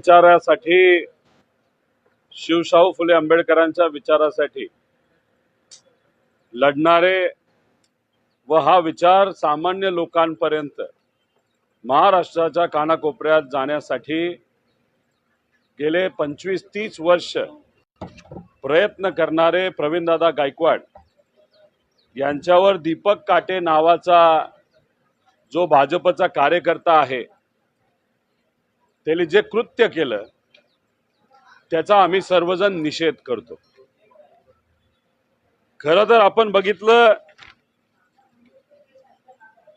विचारासाठी शिवशाहू फुले आंबेडकरांच्या विचारासाठी लढणारे व हा विचार सामान्य लोकांपर्यंत महाराष्ट्राच्या कानाकोपऱ्यात जाण्यासाठी गेले पंचवीस तीस वर्ष प्रयत्न करणारे प्रवीणदादा गायकवाड यांच्यावर दीपक काटे नावाचा जो भाजपचा कार्यकर्ता आहे त्यांनी जे कृत्य केलं त्याचा आम्ही सर्वजण निषेध करतो. खरं तर आपण बघितलं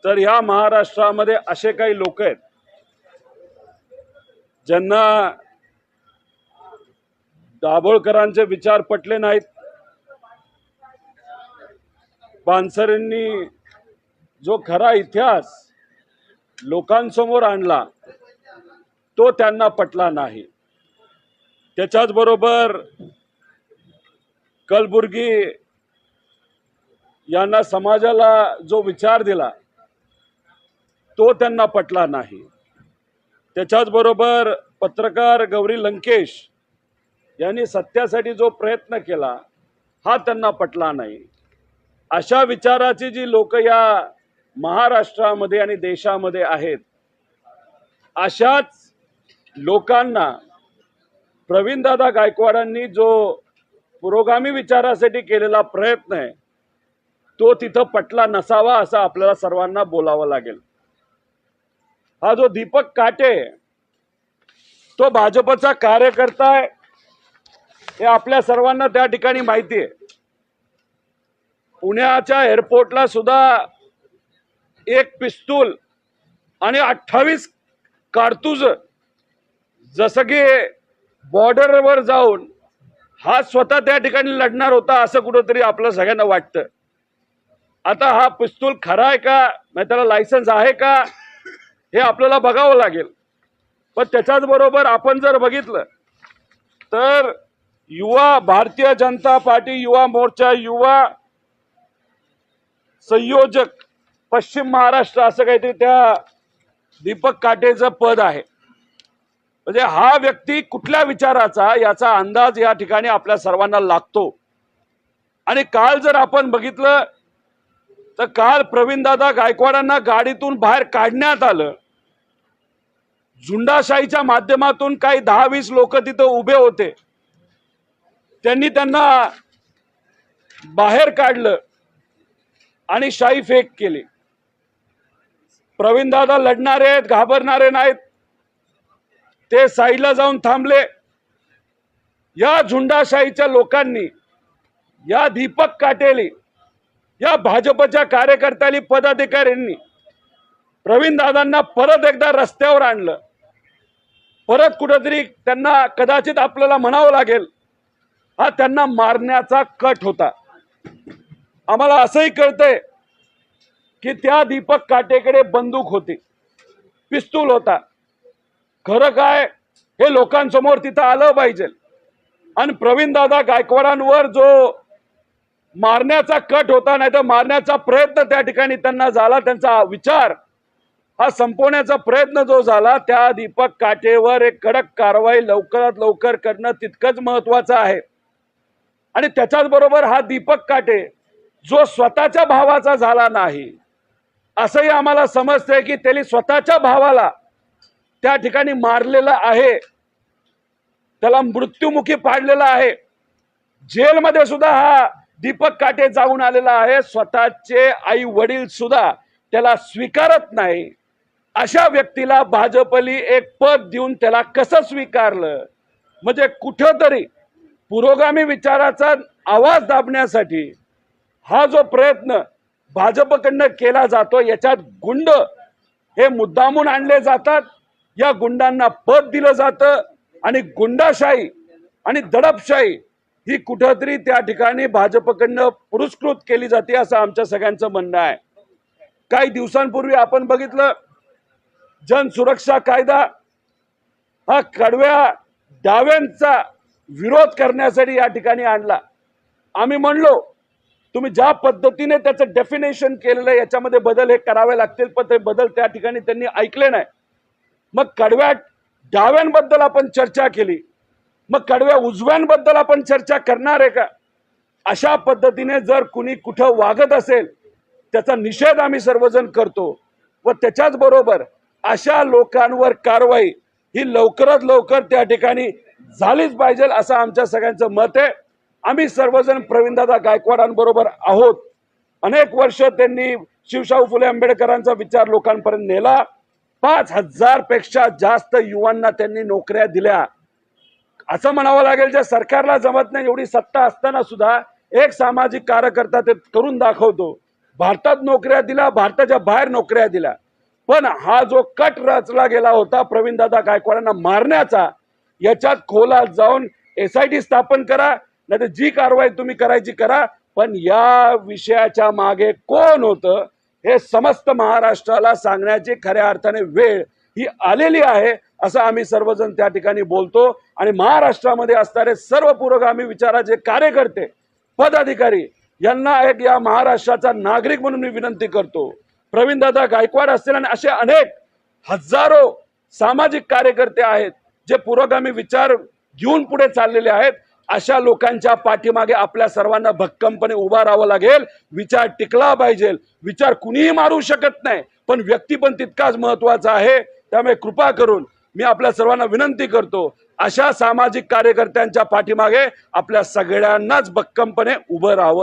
तर ह्या महाराष्ट्रामध्ये असे काही लोक आहेत ज्यांना दाभोळकरांचे विचार पटले नाहीत. पानसरेंनी जो खरा इतिहास लोकांसमोर आणला तो त्यांना पटला नाही. त्याच्याच बरोबर कलबुर्गी यांना समाजाला जो विचार दिला तो त्यांना पटला नाही. त्याच्याच बरोबर पत्रकार गौरी लंकेश यांनी सत्यासाठी जो प्रयत्न केला हा त्यांना पटला नाही. अशा विचाराची जी लोक या महाराष्ट्रामध्ये आणि देशामध्ये आहेत अशाच लोकांना प्रवीणदादा गायकवाडांनी जो पुरोगामी विचारासाठी केलेला प्रयत्न आहे तो तिथं पटला नसावा असं आपल्याला सर्वांना बोलावं लागेल. हा जो दीपक काटे तो भाजपचा कार्यकर्ता आहे हे आपल्या सर्वांना त्या ठिकाणी माहिती आहे. पुण्याच्या एअरपोर्टला सुद्धा एक पिस्तूल आणि अठ्ठावीस कारतूज जसं की बॉर्डरवर जाऊन हा स्वतः त्या ठिकाणी लढणार होता असं कुठंतरी आपलं सगळ्यांना वाटतं. आता हा पिस्तूल खरा आहे का? नाही त्याला लायसन्स आहे का? हे आपल्याला बघावं लागेल. पण त्याच्याच बरोबर आपण जर बघितलं तर युवा भारतीय जनता पार्टी युवा मोर्चा युवा संयोजक पश्चिम महाराष्ट्र असं काहीतरी त्या दीपक काटेचं पद आहे. म्हणजे हा व्यक्ती कुठल्या विचाराचा याचा अंदाज या ठिकाणी आपल्या सर्वांना लागतो. आणि काल जर आपण बघितलं तर काल प्रवीणदादा गायकवाडांना गाडीतून बाहेर काढण्यात आलं. झुंडाशाहीच्या माध्यमातून काही दहा वीस लोक तिथं उभे होते. त्यांनी त्यांना बाहेर काढलं आणि शाही फेक केली. प्रवीणदादा लढणारे आहेत घाबरणारे नाहीत. ते साईडला जाऊन थांबले. या झुंडाशाहीच्या लोकांनी या दीपक काटेली या भाजपच्या कार्यकर्त्यांनी पदाधिकाऱ्यांनी प्रवीण दादांना परत एकदा रस्त्यावर आणलं. परत कुठंतरी त्यांना कदाचित आपल्याला म्हणावं लागेल हा त्यांना मारण्याचा कट होता. आम्हाला असंही कळतंय की त्या दीपक काटेकडे बंदूक होती पिस्तूल होता. खरं काय? हे लोकांसमोर तिथं आलं पाहिजे. आणि प्रवीण दादा गायकवाडांवर जो मारण्याचा कट होता नाही तर मारण्याचा प्रयत्न त्या ठिकाणी त्यांना झाला त्यांचा विचार हा संपवण्याचा प्रयत्न जो झाला त्या दीपक काटेवर एक कडक कारवाई लवकरात लवकर करणं तितकंच महत्वाचं आहे. आणि त्याच्याच बरोबर हा दीपक काटे जो स्वतःच्या भावाचा झाला नाही असंही आम्हाला समजतंय की त्यांनी स्वतःच्या भावाला त्या ठिकाणी मारलेलं आहे. त्याला मृत्युमुखी पाडलेला आहे. जेलमध्ये सुद्धा हा दीपक काटे जाऊन आलेला आहे. स्वतःचे आई वडील सुद्धा त्याला स्वीकारत नाही. अशा व्यक्तीला भाजपली एक पद देऊन त्याला कसं स्वीकारलं? म्हणजे कुठंतरी पुरोगामी विचाराचा आवाज दाबण्यासाठी हा जो प्रयत्न भाजपकडनं केला जातो याच्यात गुंड हे मुद्दामून आणले जातात. या गुंडांना पद दिलं जातं आणि गुंडाशाही आणि दडपशाही ही कुठंतरी त्या ठिकाणी भाजपकडनं पुरस्कृत केली जाते असं आमच्या सगळ्यांचं म्हणणं आहे. काही दिवसांपूर्वी आपण बघितलं जनसुरक्षा कायदा हा कडव्या डाव्यांचा विरोध करण्यासाठी या ठिकाणी आणला. आम्ही म्हणलो तुम्ही ज्या पद्धतीने त्याचं डेफिनेशन केलेलं आहे याच्यामध्ये बदल हे करावे लागतील पण ते बदल त्या ठिकाणी त्यांनी ऐकले नाही. मग कडव्या डाव्यांबद्दल आपण चर्चा केली. मग कडव्या उजव्यांबद्दल आपण चर्चा करणार आहे का? अशा पद्धतीने जर कुणी कुठं वागत असेल त्याचा निषेध आम्ही सर्वजण करतो व त्याच्याच बरोबर अशा लोकांवर कारवाई ही लवकरात लवकर त्या ठिकाणी झालीच पाहिजे असं आमच्या सगळ्यांचं मत आहे. आम्ही सर्वजण प्रवीणदादा गायकवाडांबरोबर आहोत. अनेक वर्ष त्यांनी शिवशाहू फुले आंबेडकरांचा विचार लोकांपर्यंत नेला. पाच हजारपेक्षा जास्त युवांना त्यांनी नोकऱ्या दिल्या. असं म्हणावं लागेल जे सरकारला जमत नाही एवढी सत्ता असताना सुद्धा एक सामाजिक कार्यकर्ता ते करून दाखवतो. भारतात नोकऱ्या दिल्या भारताच्या बाहेर नोकऱ्या दिल्या. पण हा जो कट रचला गेला होता प्रवीणदादा गायकवाडांना मारण्याचा याच्यात खोलात जाऊन एस आय टी स्थापन करा नाही तर जी कारवाई तुम्ही करायची करा पण या विषयाच्या मागे कोण होतं? हे समस्त महाराष्ट्राला सांगण्याची खऱ्या अर्थाने वेळ ही आलेली आहे असं आम्ही सर्वजण त्या ठिकाणी बोलतो. आणि महाराष्ट्रामध्ये असणारे सर्व पुरोगामी विचाराचे कार्यकर्ते पदाधिकारी यांना एक या महाराष्ट्राचा नागरिक म्हणून मी विनंती करतो. प्रवीणदादा गायकवाड असतील आणि असे अनेक हजारो सामाजिक कार्यकर्ते आहेत जे पुरोगामी विचार घेऊन पुढे चाललेले आहेत. अशा लोकांच्या पाठीमागे आपल्या सर्वांना भक्कमपणे उभा राहावं लागेल. विचार टिकला पाहिजे. विचार कुणीही मारू शकत नाही. पण व्यक्ती पण तितकाच महत्त्वाचा आहे. त्यामुळे कृपा करून मी आपल्या सर्वांना विनंती करतो अशा सामाजिक कार्यकर्त्यांच्या पाठीमागे आपल्या सगळ्यांनाच भक्कमपणे उभं राहावं.